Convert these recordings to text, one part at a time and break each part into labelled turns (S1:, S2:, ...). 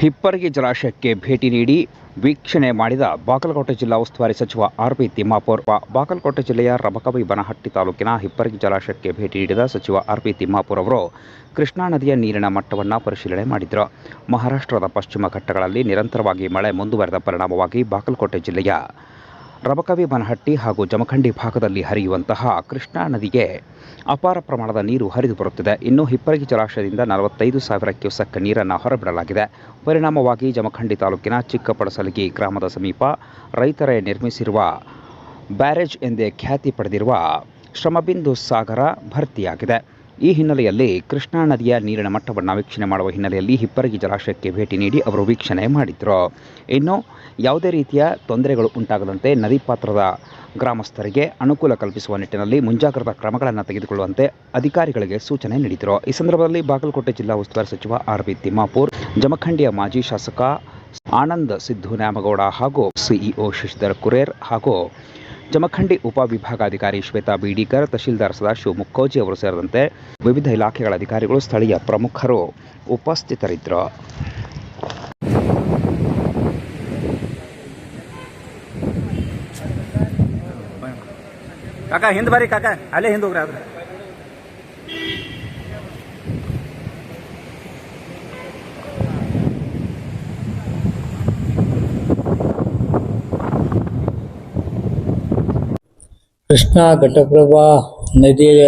S1: ಹಿಪ್ಪರಗಿ ಜಲಾಶಯಕ್ಕೆ ಭೇಟಿ ನೀಡಿ ವೀಕ್ಷಣೆ ಮಾಡಿದ ಬಾಗಲಕೋಟೆ ಜಿಲ್ಲಾ ಉಸ್ತುವಾರಿ ಸಚಿವ ಆರ್ ಪಿ ತಿಮ್ಮಾಪುರ್. ಬಾಗಲಕೋಟೆ ಜಿಲ್ಲೆಯ ರಬಕವಿ ಬನಹಟ್ಟಿ ತಾಲೂಕಿನ ಹಿಪ್ಪರಗಿ ಜಲಾಶಯಕ್ಕೆ ಭೇಟಿ ನೀಡಿದ ಸಚಿವ ಆರ್ ಪಿ ತಿಮ್ಮಾಪುರ್ ಅವರು ಕೃಷ್ಣಾ ನದಿಯ ನೀರಿನ ಮಟ್ಟವನ್ನು ಪರಿಶೀಲನೆ ಮಾಡಿದರು. ಮಹಾರಾಷ್ಟ್ರದ ಪಶ್ಚಿಮ ಘಟ್ಟಗಳಲ್ಲಿ ನಿರಂತರವಾಗಿ ಮಳೆ ಮುಂದುವರೆದ ಪರಿಣಾಮವಾಗಿ ಬಾಗಲಕೋಟೆ ಜಿಲ್ಲೆಯ ರಬಕವಿ ಬನಹಟ್ಟಿ ಹಾಗೂ ಜಮಖಂಡಿ ಭಾಗದಲ್ಲಿ ಹರಿಯುವಂತಹ ಕೃಷ್ಣಾ ನದಿಗೆ ಅಪಾರ ಪ್ರಮಾಣದ ನೀರು ಹರಿದು ಬರುತ್ತಿದೆ. ಇನ್ನು ಹಿಪ್ಪರಗಿ ಜಲಾಶಯದಿಂದ ನಲವತ್ತೈದು ಸಾವಿರ ಕ್ಯೂಸೆಕ್ ನೀರನ್ನು ಹೊರಬಿಡಲಾಗಿದೆ. ಪರಿಣಾಮವಾಗಿ ಜಮಖಂಡಿ ತಾಲೂಕಿನ ಚಿಕ್ಕಪಡಸಲಗಿ ಗ್ರಾಮದ ಸಮೀಪ ರೈತರೇ ನಿರ್ಮಿಸಿರುವ ಬ್ಯಾರೇಜ್ ಎಂದೇ ಖ್ಯಾತಿ ಪಡೆದಿರುವ ಶ್ರಮಬಿಂದು ಸಾಗರ ಭರ್ತಿಯಾಗಿದೆ. ಈ ಹಿನ್ನೆಲೆಯಲ್ಲಿ ಕೃಷ್ಣಾ ನದಿಯ ನೀರಿನ ಮಟ್ಟವನ್ನು ವೀಕ್ಷಣೆ ಮಾಡುವ ಹಿನ್ನೆಲೆಯಲ್ಲಿ ಹಿಪ್ಪರಗಿ ಜಲಾಶಯಕ್ಕೆ ಭೇಟಿ ನೀಡಿ ಅವರು ವೀಕ್ಷಣೆ ಮಾಡಿದರು. ಇನ್ನು ಯಾವುದೇ ರೀತಿಯ ತೊಂದರೆಗಳು ಉಂಟಾಗದಂತೆ ನದಿ ಪಾತ್ರದ ಗ್ರಾಮಸ್ಥರಿಗೆ ಅನುಕೂಲ ಕಲ್ಪಿಸುವ ನಿಟ್ಟಿನಲ್ಲಿ ಮುಂಜಾಗ್ರತಾ ಕ್ರಮಗಳನ್ನು ತೆಗೆದುಕೊಳ್ಳುವಂತೆ ಅಧಿಕಾರಿಗಳಿಗೆ ಸೂಚನೆ ನೀಡಿದರು. ಈ ಸಂದರ್ಭದಲ್ಲಿ ಬಾಗಲಕೋಟೆ ಜಿಲ್ಲಾ ಉಸ್ತುವಾರಿ ಸಚಿವ ಆರ್ ಬಿ ತಿಮ್ಮಾಪುರ್, ಜಮಖಂಡಿಯ ಮಾಜಿ ಶಾಸಕ ಆನಂದ್ ಸಿದ್ದು ನ್ಯಾಮಗೌಡ ಹಾಗೂ ಸಿಇಒ ಶಶಿಧರ್ ಕುರೇರ್ ಹಾಗೂ ಜಮಖಂಡಿ ಉಪವಿಭಾಗಾಧಿಕಾರಿ ಶ್ವೇತಾ ಬೀಡಿಕರ್ ತಹಶೀಲ್ದಾರ್ ಸದಾಶಿವ ಮುಕ್ಕೋಜಿ ಅವರು ಸೇರಿದಂತೆ ವಿವಿಧ ಇಲಾಖೆಗಳ ಅಧಿಕಾರಿಗಳು ಸ್ಥಳೀಯ ಪ್ರಮುಖರು ಉಪಸ್ಥಿತರಿದ್ದರು.
S2: ಕಾಕ, ಹಿಂದ್ ಬರ್ರಿ ಕಾಕ, ಅಲ್ಲೇ ಹಿಂದ್ ಹೋಗ್ರಿ
S3: ಕೃಷ್ಣಾ ಘಟಪ್ರಭಾ ನದಿಯ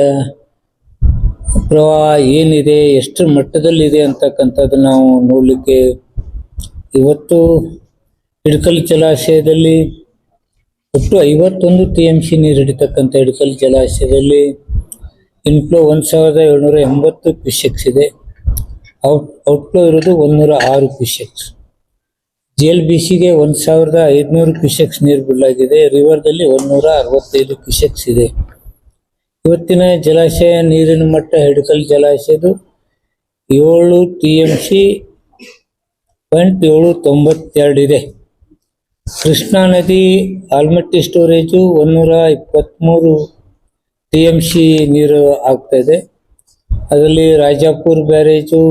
S3: ಪ್ರವಾಹ ಏನಿದೆ, ಎಷ್ಟು ಮಟ್ಟದಲ್ಲಿದೆ ಅಂತಕ್ಕಂಥದ್ದು ನಾವು ನೋಡಲಿಕ್ಕೆ ಇವತ್ತು ಹಿಡ್ಕಲ್ ಜಲಾಶಯದಲ್ಲಿ ಒಟ್ಟು ಐವತ್ತೊಂದು ಟಿ ಎಂ ಸಿ ನೀರು ಹಿಡಿತಕ್ಕಂಥ ಹಿಡ್ಕಲ್ ಜಲಾಶಯದಲ್ಲಿ ಇನ್ಫ್ಲೋ ಒಂದು ಸಾವಿರದ ಏಳ್ನೂರ ಎಂಬತ್ತು ಕ್ಯೂಸೆಕ್ಸ್ ಇದೆ. ಔಟ್ ಔಟ್ಫ್ಲೋ ಇರೋದು ಒಂದೂರ ಆರು ಕ್ಯೂಸೆಕ್ಸ್ ಜಿ ಎಲ್ ಬಿ ಸಿಗೆ ಒಂದು ಸಾವಿರದ ಐದುನೂರು ಕ್ಯೂಸೆಕ್ಸ್ ನೀರು ಬಿಡಲಾಗಿದೆ. ರಿವರ್ದಲ್ಲಿ ಒಂದೂರ ಅರವತ್ತೈದು ಕ್ಯೂಸೆಕ್ಸ್ ಇದೆ. ಇವತ್ತಿನ ಜಲಾಶಯ ನೀರಿನ ಮಟ್ಟ ಹಿಡಕಲ್ ಜಲಾಶಯದು ಏಳು ಟಿ ಎಂ ಸಿ ಪಾಯಿಂಟ್ ಏಳು ತೊಂಬತ್ತೆರಡು ಇದೆ. ಕೃಷ್ಣಾ ನದಿ ಆಲ್ಮಟ್ಟಿ ಸ್ಟೋರೇಜು ಒಂದೂರ ಇಪ್ಪತ್ತ್ಮೂರು ಟಿ ಎಂ ಸಿ ನೀರು ಆಗ್ತಾ ಇದೆ. ಅದರಲ್ಲಿ ರಾಜಾಪುರ್ ಬ್ಯಾರೇಜು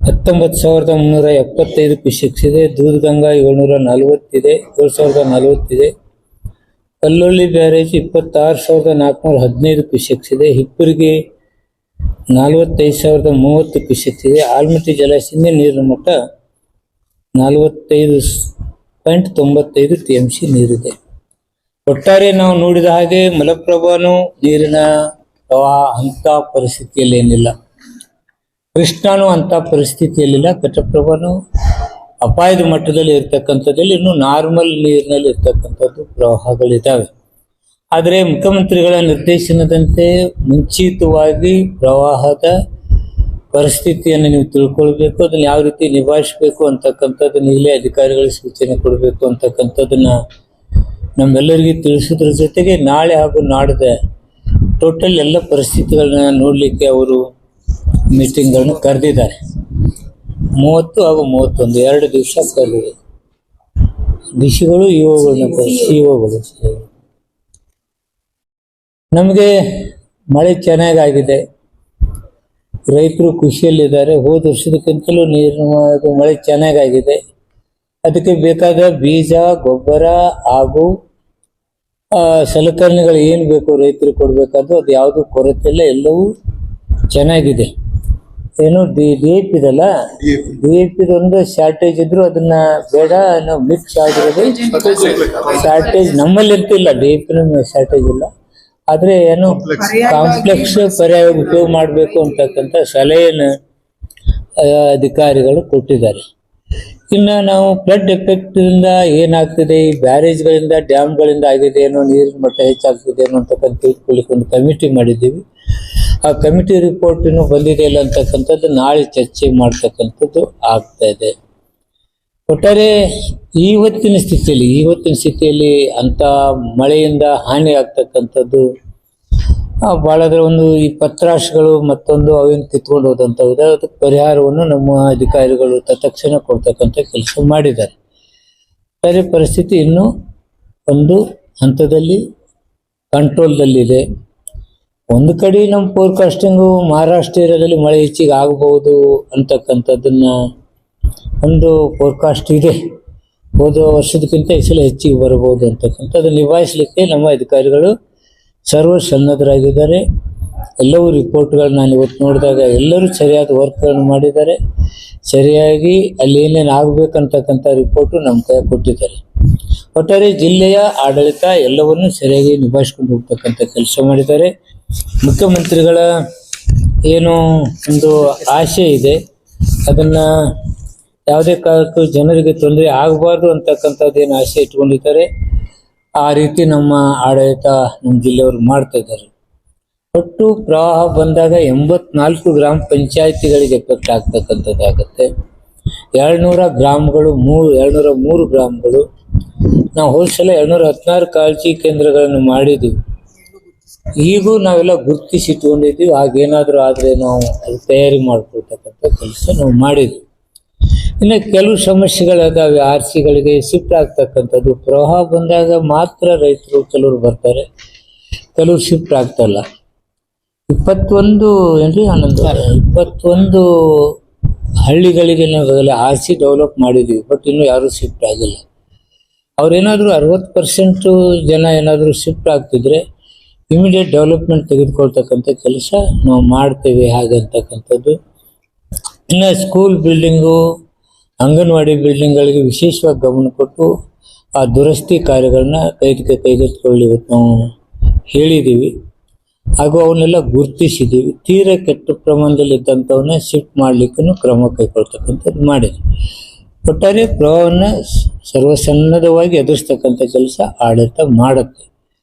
S3: ಹತ್ತೊಂಬತ್ತು ಸಾವಿರದ ಮುನ್ನೂರ ಎಪ್ಪತ್ತೈದು ಕ್ಯೂಸೆಕ್ಸ್ ಇದೆ ದೂಧಗಂಗಾ ಏಳ್ನೂರ ನಲವತ್ತಿದೆ ಏಳು ಸಾವಿರದ ನಲವತ್ತಿದೆ. ಕಲ್ಲೊಳ್ಳಿ ಬ್ಯಾರೇಜ್ ಇಪ್ಪತ್ತಾರು ಸಾವಿರದ ನಾಲ್ಕುನೂರ ಹದಿನೈದು ಕ್ಯೂಸೆಕ್ಸ್ ಇದೆ, ಹಿಪ್ಪರಿಗೆ ನಲವತ್ತೈದು ಸಾವಿರದ ಮೂವತ್ತು ಕ್ಯೂಸೆಕ್ಸ್ ಇದೆ, ಆಲ್ಮಟ್ಟಿ ಜಲಾಶಯದಿಂದ ನೀರಿನ ಮಟ್ಟ ನಲವತ್ತೈದು ಪಾಯಿಂಟ್ ತೊಂಬತ್ತೈದು ಟಿ ಎಂ ಸಿ ನೀರಿದೆ. ಒಟ್ಟಾರೆ ನಾವು ನೋಡಿದ ಹಾಗೆ ಮಲಪ್ರಭಾನು ನೀರಿನ ಪ್ರವಾಹ ಅಂತ ಪರಿಸ್ಥಿತಿಯಲ್ಲಿ ಏನಿಲ್ಲ. ಕೃಷ್ಣಾನು ಅಂತ ಪರಿಸ್ಥಿತಿಯಲ್ಲಿಲ್ಲ. ಕಟ್ಟಪ್ರಭನು ಅಪಾಯದ ಮಟ್ಟದಲ್ಲಿ ಇರ್ತಕ್ಕಂಥದ್ದಲ್ಲಿ ಇನ್ನು ನಾರ್ಮಲ್ ನೀರಿನಲ್ಲಿ ಇರ್ತಕ್ಕಂಥದ್ದು ಪ್ರವಾಹಗಳಿದ್ದಾವೆ ಆದರೆ ಮುಖ್ಯಮಂತ್ರಿಗಳ ನಿರ್ದೇಶನದಂತೆ ಮುಂಚಿತವಾಗಿ ಪ್ರವಾಹದ ಪರಿಸ್ಥಿತಿಯನ್ನು ನೀವು ತಿಳ್ಕೊಳ್ಬೇಕು, ಅದನ್ನು ಯಾವ ರೀತಿ ನಿಭಾಯಿಸಬೇಕು ಅಂತಕ್ಕಂಥದ್ದನ್ನ ಇಲ್ಲೇ ಅಧಿಕಾರಿಗಳಿಗೆ ಸೂಚನೆ ಕೊಡಬೇಕು ಅಂತಕ್ಕಂಥದ್ದನ್ನ ನಮ್ಮೆಲ್ಲರಿಗೂ ತಿಳಿಸೋದ್ರ ಜೊತೆಗೆ ನಾಳೆ ಹಾಗೂ ನಾಡದೆ ಟೋಟಲ್ ಎಲ್ಲ ಪರಿಸ್ಥಿತಿಗಳನ್ನ ನೋಡಲಿಕ್ಕೆ ಅವರು ಮೀಟಿಂಗ್ಗಳನ್ನು ಕರೆದಿದ್ದಾರೆ. ಮೂವತ್ತು ಹಾಗೂ ಮೂವತ್ತೊಂದು, ಎರಡು ದಿವಸ ಕರೆದಿದೆ. ಡಿಸಿಗಳು ಇವುಗಳನ್ನ ಸಿಒಗಳು ನಮಗೆ ಮಳೆ ಚೆನ್ನಾಗಾಗಿದೆ. ರೈತರು ಖುಷಿಯಲ್ಲಿದ್ದಾರೆ ಹೋದ ವರ್ಷದಕ್ಕಿಂತಲೂ ನೀರಿನ ಮಳೆ ಚೆನ್ನಾಗಾಗಿದೆ. ಅದಕ್ಕೆ ಬೇಕಾದ ಬೀಜ, ಗೊಬ್ಬರ ಹಾಗೂ ಸಲಕರಣೆಗಳು ಏನು ಬೇಕು ರೈತರಿಗೆ ಕೊಡಬೇಕಾದ್ರು ಅದು ಯಾವುದು ಕೊರತೆ ಇಲ್ಲ ಎಲ್ಲವೂ ಚೆನ್ನಾಗಿದೆ. ಏನು ಡಿ ಡಿ ಎ ಪಿದಲ್ಲ ಡಿ ಎ ಪಿ ಒಂದು ಶಾರ್ಟೇಜ್ ಇದ್ರು ಅದನ್ನ ಬೇಡ ನಾವು ಮಿಕ್ಸ್ ಆಗಿರೋದು ಶಾರ್ಟೇಜ್ ನಮ್ಮಲ್ಲಿ ಇರ್ತಿಲ್ಲ ಡಿ ಎ ಪಿ ಶಾರ್ಟೇಜ್ ಇಲ್ಲ. ಆದ್ರೆ ಏನು ಕಾಂಪ್ಲೆಕ್ಸ್ ಪರ್ಯಾಯ ಉಪಯೋಗ ಮಾಡಬೇಕು ಅಂತಕ್ಕಂಥ ಸಲಹೆಯನ್ನು ಅಧಿಕಾರಿಗಳು ಕೊಟ್ಟಿದ್ದಾರೆ. ಇನ್ನು ನಾವು ಫ್ಲಡ್ ಎಫೆಕ್ಟ್ ಇಂದ ಏನಾಗ್ತಿದೆ ಈ ಬ್ಯಾರೇಜ್ಗಳಿಂದ ಡ್ಯಾಮ್ಗಳಿಂದ ಆಗಿದೆ ಏನೋ ನೀರಿನ ಮಟ್ಟ ಹೆಚ್ಚಾಗ್ತಿದೆ ಏನೋ ಅಂತಕ್ಕಂಥ ತಿಳ್ಕೊಳ್ಳಿಕ್ಕೆ ಒಂದು ಕಮಿಟಿ ಮಾಡಿದ್ದೀವಿ. ಆ ಕಮಿಟಿ ರಿಪೋರ್ಟ್ ಬಂದಿದೆ ಇಲ್ಲ ಅಂತಕ್ಕಂಥದ್ದು ನಾಳೆ ಚರ್ಚೆ ಮಾಡ್ತಕ್ಕಂಥದ್ದು ಆಗ್ತಾ ಇದೆ. ಒಟ್ಟಾರೆ ಇವತ್ತಿನ ಸ್ಥಿತಿಯಲ್ಲಿ ಇವತ್ತಿನ ಸ್ಥಿತಿಯಲ್ಲಿ ಅಂತ ಮಳೆಯಿಂದ ಹಾನಿ ಆಗ್ತಕ್ಕಂಥದ್ದು ಬಹಳ ಭಾಳ ಅಂದ್ರೆ ಒಂದು ಈ ಪತ್ರಾಶಗಳು ಮತ್ತೊಂದು ಅವನ್ನು ಕಿತ್ಕೊಂಡು ಹೋದಂಥವು ಅದಕ್ಕೆ ಪರಿಹಾರವನ್ನು ನಮ್ಮ ಅಧಿಕಾರಿಗಳು ತತ್ಕ್ಷಣ ಕೊಡ್ತಕ್ಕಂಥ ಕೆಲಸ ಮಾಡಿದ್ದಾರೆ. ಒಟ್ಟಾರೆ ಪರಿಸ್ಥಿತಿ ಇನ್ನೂ ಒಂದು ಹಂತದಲ್ಲಿ ಕಂಟ್ರೋಲ್ದಲ್ಲಿದೆ ಒಂದು ಕಡೆ ನಮ್ಮ ಫೋರ್ಕಾಸ್ಟಿಂಗು ಮಹಾರಾಷ್ಟ್ರ ಏರಿಯಾದಲ್ಲಿ ಮಳೆ ಹೆಚ್ಚಿಗೆ ಆಗಬಹುದು ಅಂತಕ್ಕಂಥದ್ದನ್ನ ಒಂದು ಫೋರ್ಕಾಸ್ಟ್ ಇದೆ. ಹೋದ ವರ್ಷದಕ್ಕಿಂತ ಸಲ ಹೆಚ್ಚಿಗೆ ಬರಬಹುದು ಅಂತಕ್ಕಂಥದ್ದು ನಿಭಾಯಿಸಲಿಕ್ಕೆ ನಮ್ಮ ಅಧಿಕಾರಿಗಳು ಸರ್ವ ಸನ್ನದ್ಧರಾಗಿದ್ದಾರೆ ಎಲ್ಲವೂ ರಿಪೋರ್ಟ್ಗಳು ನಾನು ಇವತ್ತು ನೋಡಿದಾಗ ಎಲ್ಲರೂ ಸರಿಯಾದ ವರ್ಕ್ಗಳನ್ನು ಮಾಡಿದ್ದಾರೆ. ಸರಿಯಾಗಿ ಅಲ್ಲಿ ಏನೇನು ಆಗಬೇಕಂತಕ್ಕಂಥ ರಿಪೋರ್ಟು ನಮ್ಮ ಕೈ ಕೊಟ್ಟಿದ್ದಾರೆ. ಒಟ್ಟಾರೆ ಜಿಲ್ಲೆಯ ಆಡಳಿತ ಎಲ್ಲವನ್ನೂ ಸರಿಯಾಗಿ ನಿಭಾಯಿಸ್ಕೊಂಡು ಹೋಗ್ತಕ್ಕಂಥ ಕೆಲಸ ಮಾಡಿದ್ದಾರೆ. ಮುಖ್ಯಮಂತ್ರಿಗಳ ಏನು ಒಂದು ಆಸೆ ಇದೆ. ಅದನ್ನ ಯಾವುದೇ ಕಾಲಕ್ಕೂ ಜನರಿಗೆ ತೊಂದರೆ ಆಗಬಾರ್ದು ಅಂತಕ್ಕಂಥದ್ದೇನು ಆಶೆ ಆಸೆ ಇಟ್ಕೊಂಡಿದ್ದಾರೆ. ಆ ರೀತಿ ನಮ್ಮ ಆಡಳಿತ ನಮ್ಮ ಜಿಲ್ಲೆಯವರು ಮಾಡ್ತಾ ಇದ್ದಾರೆ. ಒಟ್ಟು ಪ್ರವಾಹ ಬಂದಾಗ ಎಂಬತ್ನಾಲ್ಕು ಗ್ರಾಮ ಪಂಚಾಯಿತಿಗಳಿಗೆ ಎಫೆಕ್ಟ್ ಆಗ್ತಕ್ಕಂಥದ್ದಾಗುತ್ತೆ ಎರಡ್ನೂರ ಗ್ರಾಮಗಳು, ಮೂರು, ಎರಡ್ನೂರ ಮೂರು ಗ್ರಾಮಗಳು. ನಾವು ಹೋಲ್ಸಲ ಸಲ ಎರಡ್ನೂರ ಹದಿನಾರು ಕಾಳಜಿ ಕೇಂದ್ರಗಳನ್ನು ಮಾಡಿದ್ದೀವಿ ಈಗೂ ನಾವೆಲ್ಲ ಗುರುತಿಸಿಟ್ಕೊಂಡಿದ್ದೀವಿ ಹಾಗೇನಾದರೂ ಆದರೆ ನಾವು ಅದು ತಯಾರಿ ಮಾಡ್ಕೊಳ್ತಕ್ಕಂಥ ಕೆಲಸ ನಾವು ಮಾಡಿದ್ವಿ. ಇನ್ನು ಕೆಲವು ಸಮಸ್ಯೆಗಳದಾವೆ. ಆರ್ ಸಿಗಳಿಗೆ ಶಿಫ್ಟ್ ಆಗ್ತಕ್ಕಂಥದ್ದು. ಪ್ರವಾಹ ಬಂದಾಗ ಮಾತ್ರ ರೈತರು ಕೆಲವರು ಬರ್ತಾರೆ. ಕೆಲವರು ಶಿಫ್ಟ್ ಆಗ್ತಲ್ಲ ಇಪ್ಪತ್ತೊಂದು ಏನ್ರಿ ಹನ್ನೊಂದು? ಇಪ್ಪತ್ತೊಂದು ಹಳ್ಳಿಗಳಿಗೆ ನಾವು ಆರ್ ಸಿ ಡೆವಲಪ್ ಮಾಡಿದ್ದೀವಿ ಬಟ್ ಇನ್ನೂ ಯಾರೂ ಶಿಫ್ಟ್ ಆಗಿಲ್ಲ. ಅವ್ರೇನಾದರೂ ಅರವತ್ತು ಪರ್ಸೆಂಟು ಜನ ಏನಾದರೂ ಶಿಫ್ಟ್ ಆಗ್ತಿದ್ರೆ ಇಮಿಡಿಯೇಟ್ ಡೆವಲಪ್ಮೆಂಟ್ ತೆಗೆದುಕೊಳ್ತಕ್ಕಂಥ ಕೆಲಸ ನಾವು ಮಾಡ್ತೇವೆ ಹಾಗಂತಕ್ಕಂಥದ್ದು. ಇನ್ನು ಸ್ಕೂಲ್ ಬಿಲ್ಡಿಂಗು, ಅಂಗನವಾಡಿ ಬಿಲ್ಡಿಂಗ್ಗಳಿಗೆ ವಿಶೇಷವಾಗಿ ಗಮನ ಕೊಟ್ಟು ಆ ದುರಸ್ತಿ ಕಾರ್ಯಗಳನ್ನ ಕೈಗೆ ಕೈಗೆತ್ತಿಕೊಳ್ಳಿ ಇವತ್ತು ನಾವು ಹೇಳಿದ್ದೀವಿ ಹಾಗೂ ಅವನ್ನೆಲ್ಲ ಗುರುತಿಸಿದ್ದೀವಿ ತೀರ ಕೆಟ್ಟ ಪ್ರಮಾಣದಲ್ಲಿ ಇದ್ದಂಥವನ್ನ ಶಿಫ್ಟ್ ಮಾಡಲಿಕ್ಕೂ ಕ್ರಮ ಕೈಗೊಳ್ತಕ್ಕಂಥದ್ದು ಮಾಡಿದ್ವಿ. ಒಟ್ಟಾರೆ ಪ್ರವಾಹವನ್ನು ಸರ್ವಸನ್ನದ್ಧವಾಗಿ ಎದುರಿಸ್ತಕ್ಕಂಥ ಕೆಲಸ ಆಡಳಿತ ಮಾಡುತ್ತೆ.